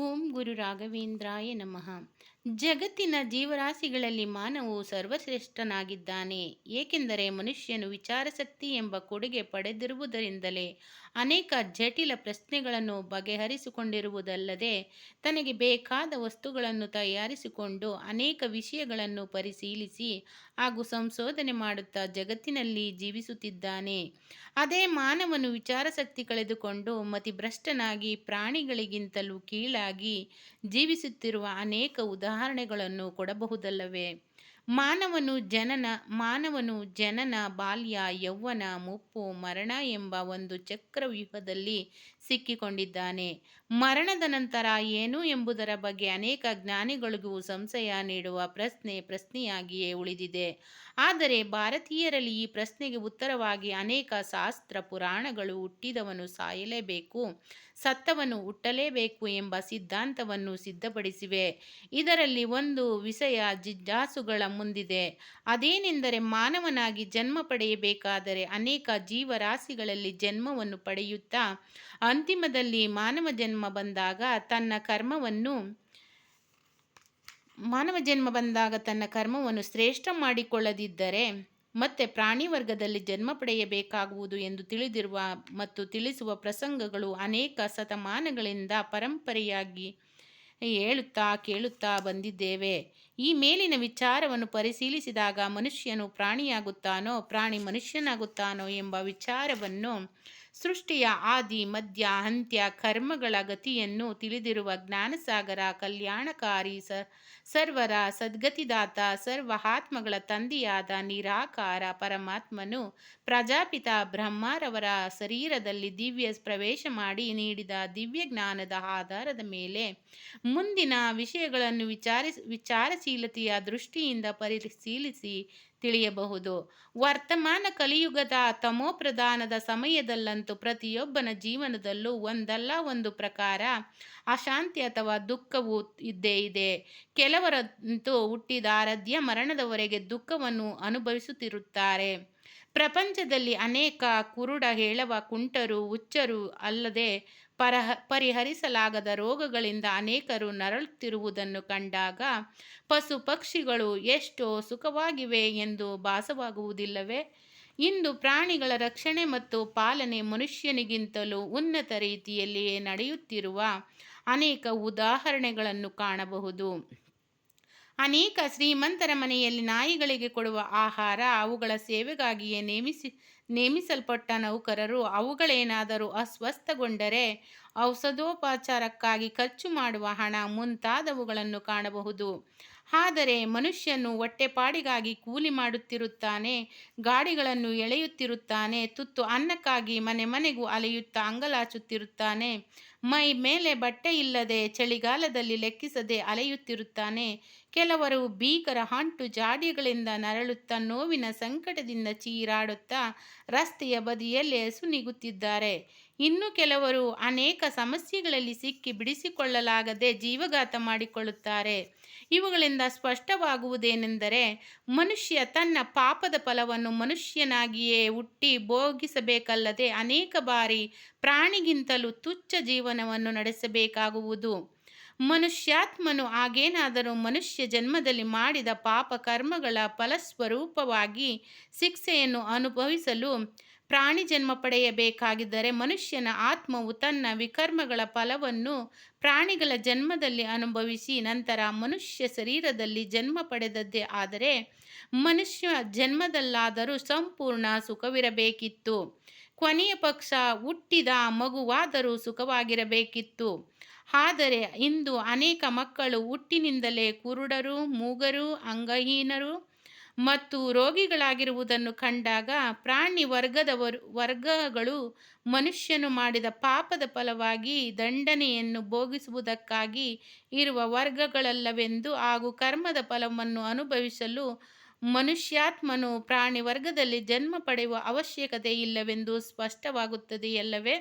ஓம் குரு ராகவேந்திராய நமகாம் ಜಗತ್ತಿನ ಜೀವರಾಶಿಗಳಲ್ಲಿ ಮಾನವು ಸರ್ವಶ್ರೇಷ್ಠನಾಗಿದ್ದಾನೆ. ಏಕೆಂದರೆ ಮನುಷ್ಯನು ವಿಚಾರಶಕ್ತಿ ಎಂಬ ಕೊಡುಗೆ ಪಡೆದಿರುವುದರಿಂದಲೇ ಅನೇಕ ಜಟಿಲ ಪ್ರಶ್ನೆಗಳನ್ನು ಬಗೆಹರಿಸಿಕೊಂಡಿರುವುದಲ್ಲದೆ ತನಗೆ ಬೇಕಾದ ವಸ್ತುಗಳನ್ನು ತಯಾರಿಸಿಕೊಂಡು ಅನೇಕ ವಿಷಯಗಳನ್ನು ಪರಿಶೀಲಿಸಿ ಹಾಗೂ ಸಂಶೋಧನೆ ಮಾಡುತ್ತಾ ಜಗತ್ತಿನಲ್ಲಿ ಜೀವಿಸುತ್ತಿದ್ದಾನೆ. ಅದೇ ಮಾನವನು ವಿಚಾರಶಕ್ತಿ ಕಳೆದುಕೊಂಡು ಮತಿಭ್ರಷ್ಟನಾಗಿ ಪ್ರಾಣಿಗಳಿಗಿಂತಲೂ ಕೀಳಾಗಿ ಜೀವಿಸುತ್ತಿರುವ ಅನೇಕ ಉದಾಹರಣೆಗಳನ್ನು ಕೊಡಬಹುದಲ್ಲವೇ? ಮಾನವನು ಜನನ ಮಾನವನು ಜನನ ಬಾಲ್ಯ ಯೌವನ ಮುಪ್ಪು ಮರಣ ಎಂಬ ಒಂದು ಚಕ್ರವ್ಯೂಹದಲ್ಲಿ ಸಿಕ್ಕಿಕೊಂಡಿದ್ದಾನೆ. ಮರಣದ ನಂತರ ಏನು ಎಂಬುದರ ಬಗ್ಗೆ ಅನೇಕ ಜ್ಞಾನಿಗಳಿಗೂ ಸಂಶಯ ನೀಡುವ ಪ್ರಶ್ನೆ ಪ್ರಶ್ನೆಯಾಗಿಯೇ ಉಳಿದಿದೆ. ಆದರೆ ಭಾರತೀಯರಲ್ಲಿ ಈ ಪ್ರಶ್ನೆಗೆ ಉತ್ತರವಾಗಿ ಅನೇಕ ಶಾಸ್ತ್ರ ಪುರಾಣಗಳು ಹುಟ್ಟಿದವನು ಸಾಯಲೇಬೇಕು, ಸತ್ತವನು ಹುಟ್ಟಲೇಬೇಕು ಎಂಬ ಸಿದ್ಧಾಂತವನ್ನು ಸಿದ್ಧಪಡಿಸಿವೆ. ಇದರಲ್ಲಿ ಒಂದು ವಿಷಯ ಜಿಜ್ಞಾಸುಗಳ ಮುಂದಿದೆ. ಅದೇನೆಂದರೆ ಮಾನವನಾಗಿ ಜನ್ಮ ಪಡೆಯಬೇಕಾದರೆ ಅನೇಕ ಜೀವರಾಶಿಗಳಲ್ಲಿ ಜನ್ಮವನ್ನು ಪಡೆಯುತ್ತಾ, ಅಂತಿಮದಲ್ಲಿ ಮಾನವ ಜನ್ಮ ಬಂದಾಗ ತನ್ನ ಕರ್ಮವನ್ನು, ಮಾನವ ಜನ್ಮ ಬಂದಾಗ ತನ್ನ ಕರ್ಮವನ್ನು ಶ್ರೇಷ್ಠ ಮಾಡಿಕೊಳ್ಳದಿದ್ದರೆ ಮತ್ತೆ ಪ್ರಾಣಿ ವರ್ಗದಲ್ಲಿ ಜನ್ಮ ಪಡೆಯಬೇಕಾಗುವುದು ಎಂದು ತಿಳಿದಿರುವ ಮತ್ತು ತಿಳಿಸುವ ಪ್ರಸಂಗಗಳು ಅನೇಕ ಶತಮಾನಗಳಿಂದ ಪರಂಪರೆಯಾಗಿ ಹೇಳುತ್ತಾ ಕೇಳುತ್ತಾ ಬಂದಿದ್ದೇವೆ. ಈ ಮೇಲಿನ ವಿಚಾರವನ್ನು ಪರಿಶೀಲಿಸಿದಾಗ ಮನುಷ್ಯನು ಪ್ರಾಣಿಯಾಗುತ್ತಾನೋ, ಪ್ರಾಣಿ ಮನುಷ್ಯನಾಗುತ್ತಾನೋ ಎಂಬ ವಿಚಾರವನ್ನು ಸೃಷ್ಟಿಯ ಆದಿ ಮಧ್ಯ ಅಂತ್ಯ, ಕರ್ಮಗಳ ಗತಿಯನ್ನು ತಿಳಿದಿರುವ ಜ್ಞಾನಸಾಗರ, ಕಲ್ಯಾಣಕಾರಿ ಸ, ಸರ್ವರ ಸದ್ಗತಿದಾತ ಸರ್ವಹಾತ್ಮಗಳ ತಂದೆಯಾದ ನಿರಾಕಾರ ಪರಮಾತ್ಮನು ಪ್ರಜಾಪಿತ ಬ್ರಹ್ಮರವರ ಶರೀರದಲ್ಲಿ ದಿವ್ಯ ಪ್ರವೇಶ ಮಾಡಿ ನೀಡಿದ ದಿವ್ಯ ಜ್ಞಾನದ ಆಧಾರದ ಮೇಲೆ ಮುಂದಿನ ವಿಷಯಗಳನ್ನು ವಿಚಾರಿಸ, ವಿಚಾರಶೀಲತೆಯ ದೃಷ್ಟಿಯಿಂದ ಪರಿಶೀಲಿಸಿ ತಿಳಿಯಬಹುದು. ವರ್ತಮಾನ ಕಲಿಯುಗದ ತಮೋಪ್ರದಾನದ ಸಮಯದಲ್ಲಂತೂ ಪ್ರತಿಯೊಬ್ಬನ ಜೀವನದಲ್ಲೂ ಒಂದಲ್ಲ ಒಂದು ಪ್ರಕಾರ ಅಶಾಂತಿ ಅಥವಾ ದುಃಖವು ಇದ್ದೇ ಇದೆ. ಕೆಲವರಂತೂ ಹುಟ್ಟಿದ ಆರಾಧ್ಯ ಮರಣದವರೆಗೆ ದುಃಖವನ್ನು ಅನುಭವಿಸುತ್ತಿರುತ್ತಾರೆ. ಪ್ರಪಂಚದಲ್ಲಿ ಅನೇಕ ಕುರುಡ, ಹೇಳವ, ಕುಂಟರು, ಹುಚ್ಚರು ಅಲ್ಲದೆ ಪರಹ, ಪರಿಹರಿಸಲಾಗದ ರೋಗಗಳಿಂದ ಅನೇಕರು ನರಳುತ್ತಿರುವುದನ್ನು ಕಂಡಾಗ ಪಶು ಪಕ್ಷಿಗಳು ಎಷ್ಟೋ ಸುಖವಾಗಿವೆ ಎಂದು ಭಾಸವಾಗುವುದಿಲ್ಲವೇ? ಇಂದು ಪ್ರಾಣಿಗಳ ರಕ್ಷಣೆ ಮತ್ತು ಪಾಲನೆ ಮನುಷ್ಯನಿಗಿಂತಲೂ ಉನ್ನತ ರೀತಿಯಲ್ಲಿಯೇ ನಡೆಯುತ್ತಿರುವ ಅನೇಕ ಉದಾಹರಣೆಗಳನ್ನು ಕಾಣಬಹುದು. ಅನೇಕ ಶ್ರೀಮಂತರ ಮನೆಯಲ್ಲಿ ನಾಯಿಗಳಿಗೆ ಕೊಡುವ ಆಹಾರ, ಅವುಗಳ ಸೇವೆಗಾಗಿಯೇ ನೇಮಿಸಿ, ನೇಮಿಸಲ್ಪಟ್ಟ ನೌಕರರು ಅವುಗಳೇನಾದರೂ ಅಸ್ವಸ್ಥಗೊಂಡರೆ ಔಷಧೋಪಚಾರಕ್ಕಾಗಿ ಖರ್ಚು ಮಾಡುವ ಹಣ ಮುಂತಾದವುಗಳನ್ನು ಕಾಣಬಹುದು. ಆದರೆ ಮನುಷ್ಯನು ಹೊಟ್ಟೆಪಾಡಿಗಾಗಿ ಕೂಲಿ ಮಾಡುತ್ತಿರುತ್ತಾನೆ, ಗಾಡಿಗಳನ್ನು ಎಳೆಯುತ್ತಿರುತ್ತಾನೆ, ತುತ್ತು ಅನ್ನಕ್ಕಾಗಿ ಮನೆ ಮನೆಗೂ ಅಲೆಯುತ್ತಾ ಅಂಗಲಾಚುತ್ತಿರುತ್ತಾನೆ. ಮೈ ಮೇಲೆ ಬಟ್ಟೆ ಇಲ್ಲದೆ ಚಳಿಗಾಲದಲ್ಲಿ ಲೆಕ್ಕಿಸದೆ ಅಲೆಯುತ್ತಿರುತ್ತಾನೆ. ಕೆಲವರು ಭೀಕರ ಅಂಟು ಜಾಡಿಗಳಿಂದ ನರಳುತ್ತಾ ನೋವಿನ ಸಂಕಟದಿಂದ ಚೀರಾಡುತ್ತಾ ರಸ್ತೆಯ ಬದಿಯಲ್ಲಿ ಸುನಿಗುತ್ತಿದ್ದಾರೆ. ಇನ್ನು ಕೆಲವರು ಅನೇಕ ಸಮಸ್ಯೆಗಳಲ್ಲಿ ಸಿಕ್ಕಿ ಬಿಡಿಸಿಕೊಳ್ಳಲಾಗದೆ ಜೀವಘಾತ ಮಾಡಿಕೊಳ್ಳುತ್ತಾರೆ. ಇವುಗಳಿಂದ ಸ್ಪಷ್ಟವಾಗುವುದೇನೆಂದರೆ, ಮನುಷ್ಯ ತನ್ನ ಪಾಪದ ಫಲವನ್ನು ಮನುಷ್ಯನಾಗಿಯೇ ಹುಟ್ಟಿ ಭೋಗಿಸಬೇಕಲ್ಲದೆ ಅನೇಕ ಬಾರಿ ಪ್ರಾಣಿಗಿಂತಲೂ ತುಚ್ಛ ಜೀವನವನ್ನು ನಡೆಸಬೇಕಾಗುವುದು. ಮನುಷ್ಯಾತ್ಮನು ಆಗೇನಾದರೂ ಮನುಷ್ಯ ಜನ್ಮದಲ್ಲಿ ಮಾಡಿದ ಪಾಪ ಕರ್ಮಗಳ ಫಲಸ್ವರೂಪವಾಗಿ ಶಿಕ್ಷೆಯನ್ನು ಅನುಭವಿಸಲು ಪ್ರಾಣಿ ಜನ್ಮ ಪಡೆಯಬೇಕಾಗಿದ್ದರೆ ಮನುಷ್ಯನ ಆತ್ಮವು ತನ್ನ ವಿಕರ್ಮಗಳ ಫಲವನ್ನು ಪ್ರಾಣಿಗಳ ಜನ್ಮದಲ್ಲಿ ಅನುಭವಿಸಿ ನಂತರ ಮನುಷ್ಯ ಶರೀರದಲ್ಲಿ ಜನ್ಮ ಪಡೆದದ್ದೇ ಆದರೆ ಮನುಷ್ಯ ಜನ್ಮದಲ್ಲಾದರೂ ಸಂಪೂರ್ಣ ಸುಖವಿರಬೇಕಿತ್ತು. ಕೊನೆಯ ಪಕ್ಷ ಹುಟ್ಟಿದ ಮಗುವಾದರೂ ಸುಖವಾಗಿರಬೇಕಿತ್ತು. ಆದರೆ ಇಂದು ಅನೇಕ ಮಕ್ಕಳು ಹುಟ್ಟಿನಿಂದಲೇ ಕುರುಡರು, ಮೂಗರು, ಅಂಗಹೀನರು ಮತ್ತು ರೋಗಿಗಳಾಗಿರುವುದನ್ನು ಕಂಡಾಗ ಪ್ರಾಣಿ ವರ್ಗದವರು, ವರ್ಗಗಳು ಮನುಷ್ಯನು ಮಾಡಿದ ಪಾಪದ ಫಲವಾಗಿ ದಂಡನೆಯನ್ನು ಭೋಗಿಸುವುದಕ್ಕಾಗಿ ಇರುವ ವರ್ಗಗಳಲ್ಲವೆಂದು ಹಾಗೂ ಕರ್ಮದ ಫಲವನ್ನು ಅನುಭವಿಸಲು ಮನುಷ್ಯಾತ್ಮನು ಪ್ರಾಣಿ ವರ್ಗದಲ್ಲಿ ಜನ್ಮ ಪಡೆಯುವ ಅವಶ್ಯಕತೆ ಇಲ್ಲವೆಂದು ಸ್ಪಷ್ಟವಾಗುತ್ತದೆಯಲ್ಲವೇ